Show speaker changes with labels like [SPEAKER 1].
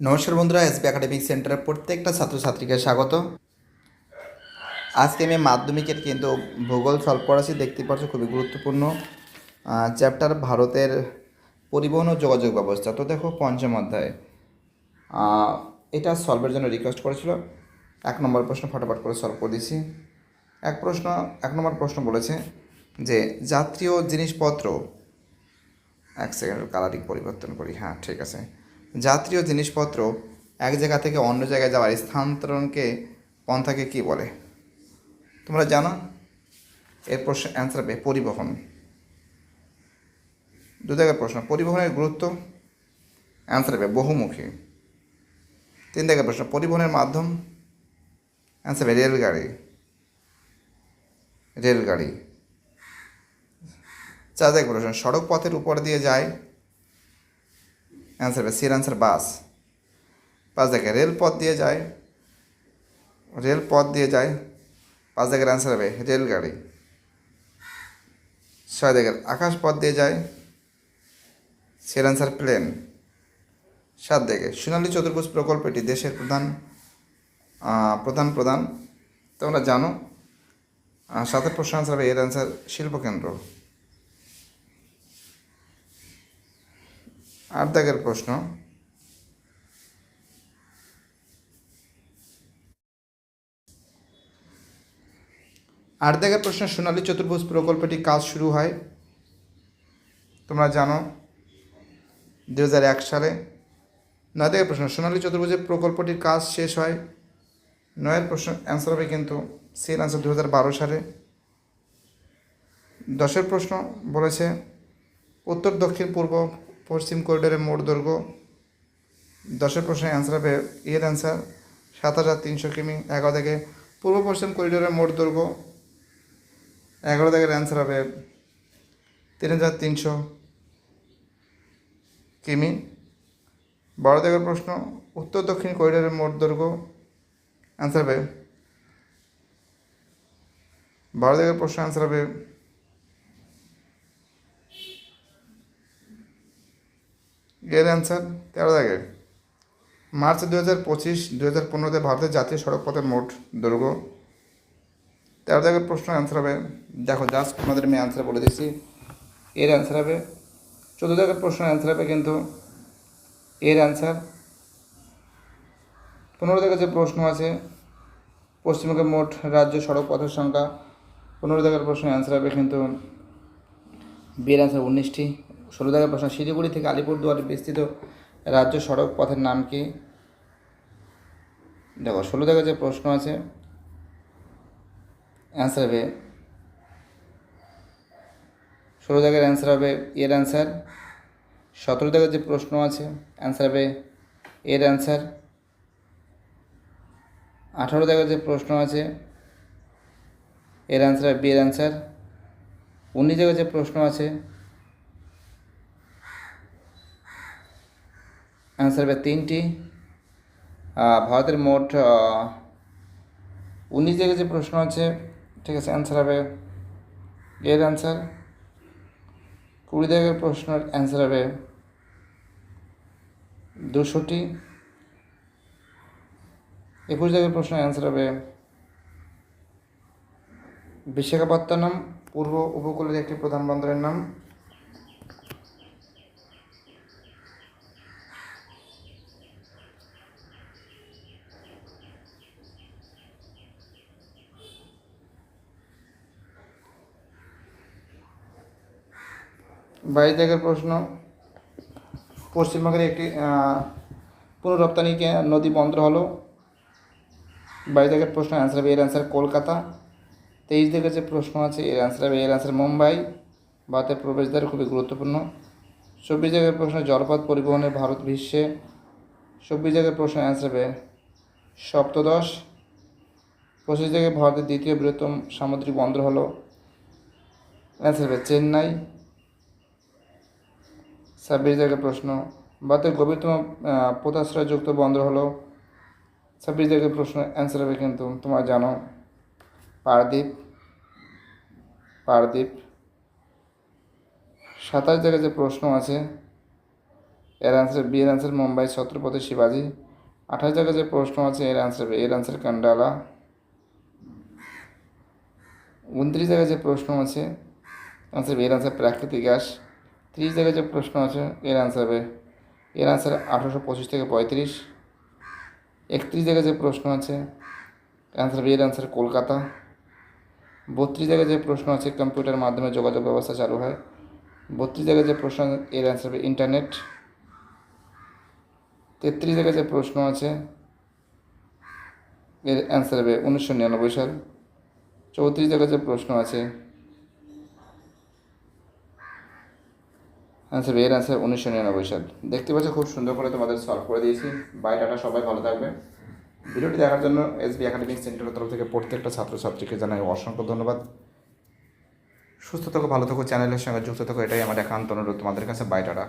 [SPEAKER 1] নমস্কার বন্ধুরা SB academic সেন্টারের প্রত্যেকটা ছাত্রছাত্রীকে স্বাগত। আজকে আমি মাধ্যমিকের কিন্তু ভূগোল সলভ করাছি, দেখতে পাচ্ছ খুবই গুরুত্বপূর্ণ। চ্যাপ্টার ভারতের পরিবহন ও যোগাযোগ ব্যবস্থা। তো দেখো, পঞ্চম অধ্যায়। এটা সলভের জন্য রিকোয়েস্ট করেছিল। এক নম্বর প্রশ্ন ফটাফট করে সলভ করে দিছি। এক প্রশ্ন, এক নম্বর প্রশ্ন বলেছে যে ও জিনিসপত্র, এক সেকেন্ড কালারিং পরিবর্তন করি। হ্যাঁ ঠিক আছে। ও জিনিসপত্র এক জায়গা থেকে অন্য জায়গায় যাওয়ার স্থানান্তরণকে পন্থাকে কি বলে? তোমরা জানো? এর প্রশ্ন অ্যান্সার হবে পরিবহন। দু জায়গার প্রশ্ন, পরিবহনের গুরুত্ব? অ্যান্সার হবে বহুমুখী। তিন জায়গার প্রশ্ন, পরিবহনের মাধ্যম? অ্যান্সার হবে রেলগাড়ি। রেলগাড়ি। চার জায়গার প্রশ্ন সড়ক পথের উপর দিয়ে যায় অ্যান্সার হবে সির অ্যান্সার বাস পাঁচ জায়গায় রেলপথ দিয়ে যায়। রেলপথ দিয়ে যায়। পাঁচ জায়গার অ্যান্সার হবে রেলগাড়ি ছয় জায়গার আকাশ পথ দিয়ে যায়। সের অ্যান্সার প্লেন সাত জায়গায় সোনালী চতুর্ভুজ প্রকল্পটি দেশের প্রধান প্রধান প্রধান। তোমরা জানো সাতের প্রশ্ন অ্যান্সার হবে, এর অ্যান্সার শিল্পকেন্দ্র। আট প্রশ্ন। আট প্রশ্ন সোনালী চতুর্ভুজ প্রকল্পটি কাজ শুরু হয়, তোমরা জানো দু হাজার এক সালে। নয় দাগের প্রশ্ন, সোনালী চতুর্ভুজের প্রকল্পটির কাজ শেষ হয়? নয়ের প্রশ্ন অ্যান্সার হবে কিন্তু সের অ্যান্সার দু হাজার বারো সালে। দশের প্রশ্ন বলেছে, উত্তর, দক্ষিণ, পূর্ব পশ্চিম করিডোরের মোট দৈর্ঘ্য দশের প্রশ্নের অ্যান্সার হবে এর অ্যান্সার সাত হাজার তিনশো কিমি, এগারো থেকে পূর্ব পশ্চিম করিডোরের মোট দৈর্ঘ্য এগারো থেকে অ্যান্সার হবে তিন হাজার তিনশো কিমি। বারো থেকে প্রশ্ন, উত্তর দক্ষিণ করিডোরের মোট দৈর্ঘ্য অ্যান্সার হবে বারো থেকে প্রশ্ন অ্যান্সার হবে এর অ্যান্সার তেরো দাগের মার্চ দু হাজার পঁচিশ দু হাজার পনেরোতে ভারতের জাতীয় সড়ক পথের মোট দৈর্ঘ্য। তেরো দাগের প্রশ্ন অ্যান্সার হবে। দেখো জাস্ট তোমাদের আমি অ্যান্সার বলে দিচ্ছি। এর অ্যান্সার হবে। চোদ্দ দাগের প্রশ্ন অ্যান্সার হবে কিন্তু এর অ্যান্সার পনেরো দাগের যে প্রশ্ন আছে, পশ্চিমবঙ্গের মোট রাজ্য সড়ক পথের সংখ্যা, পনেরো দাগের প্রশ্ন অ্যান্সার হবে কিন্তু বিয়ের অ্যান্সার উনিশটি। ষোলো দাগের প্রশ্ন, শিলিগুড়ি থেকে আলিপুরদুয়ারে বিস্তৃত রাজ্য সড়ক পথের নাম কি? দেখো ষোলো দাগের যে প্রশ্ন আছে অ্যান্সার হবে ষোলো দাগের অ্যান্সার হবে এর অ্যান্সার সতেরো দাগের যে প্রশ্ন আছে অ্যান্সার হবে এর অ্যান্সার আঠারো দাগের যে প্রশ্ন আছে, এর অ্যান্সার হবে বিয়ের অ্যান্সার উনিশ জায়গায় যে প্রশ্ন আছে অ্যান্সার হবে তিনটি। ভারতের মোট উনিশ জায়গায় যে প্রশ্ন আছে, ঠিক আছে অ্যান্সার হবে এর অ্যান্সার কুড়ি জায়গার প্রশ্নের অ্যান্সার হবে দুশোটি। একুশ জায়গার প্রশ্নের অ্যান্সার হবে বিশাখাপত্তনম, পূর্ব উপকূলের একটি প্রধান বন্দরের নাম। বাইশ জায়গার প্রশ্ন। পশ্চিমবঙ্গের একটি আহ, পুনঃ রপ্তানি কে- নদী বন্দর হলো। বাইশ জায়গার প্রশ্ন অ্যান্সার হবে এর অ্যান্সার কলকাতা। তেইশ জায়গার যে প্রশ্ন আছে এর অ্যান্সার হবে এর অ্যান্সার মুম্বাই। ভারতের প্রবেশদ্বার খুবই গুরুত্বপূর্ণ। চব্বিশ জায়গার প্রশ্ন জলপথ পরিবহনে ভারত বিশ্বে। চব্বিশ জায়গার প্রশ্ন অ্যান্সার হবে সপ্তদশ। পঁচিশ জায়গায় ভারতের দ্বিতীয় বৃহত্তম সামুদ্রিক বন্দর হলো। অ্যান্সার হবে চেন্নাই। ছাব্বিশ জায়গার প্রশ্ন। ভারতের গভীরতম পোতাশ্রয়যুক্ত বন্দর হলো। ছাব্বিশ জায়গার প্রশ্ন অ্যান্সার হবে কিন্তু, তোমরা জানো। পারদ্বীপ পারদ্বীপ সাতাশ জায়গায় যে প্রশ্ন আছে,
[SPEAKER 2] এর অ্যান্সার বি এর অ্যান্সার মুম্বাই, ছত্রপতি শিবাজি। আঠাশ জায়গায় যে প্রশ্ন আছে, এর অ্যান্সার এর অ্যান্সার কান্ডালা। উনত্রিশ জায়গায় যে প্রশ্ন আছে অ্যান্সার এর অ্যান্সার প্রাকৃতিক গ্যাস। ত্রিশ জায়গায় যে প্রশ্ন আছে, এর অ্যান্সার হবে। এর অ্যান্সার আঠারোশো পঁচিশ থেকে পঁয়ত্রিশ। একত্রিশ জায়গায় যে প্রশ্ন আছে অ্যান্সার হবে এর অ্যান্সার কলকাতা। বত্রিশ জায়গায় যে প্রশ্ন আছে কম্পিউটার মাধ্যমে যোগাযোগ ব্যবস্থা চালু হয়। বত্রিশ জায়গায় যে প্রশ্ন এর অ্যান্সার হবে ইন্টারনেট তেত্রিশ জায়গায় যে প্রশ্ন আছে, এর অ্যান্সার হবে উনিশশো নিরানব্বই সাল। চৌত্রিশ জায়গায় যে প্রশ্ন আছে অ্যান্সার এর অ্যান্সার উনিশশো নিরানব্বই সাল। দেখতে পাচ্ছ খুব সুন্দর করে তোমাদের সলভ করে দিয়েছি। বাই টাটা, সবাই ভালো থাকবে। ভিডিওটি দেখার জন্য এসবি একাডেমিক সেন্টারের তরফ থেকে প্রত্যেকটা ছাত্রছাত্রীকে জানাই অসংখ্য ধন্যবাদ। সুস্থ থাকো, ভালো থাকো, চ্যানেলের সঙ্গে যুক্ত থাকো, এটাই আমার একান্ত অনুরোধ। তোমাদের কাছে বাই টাটা।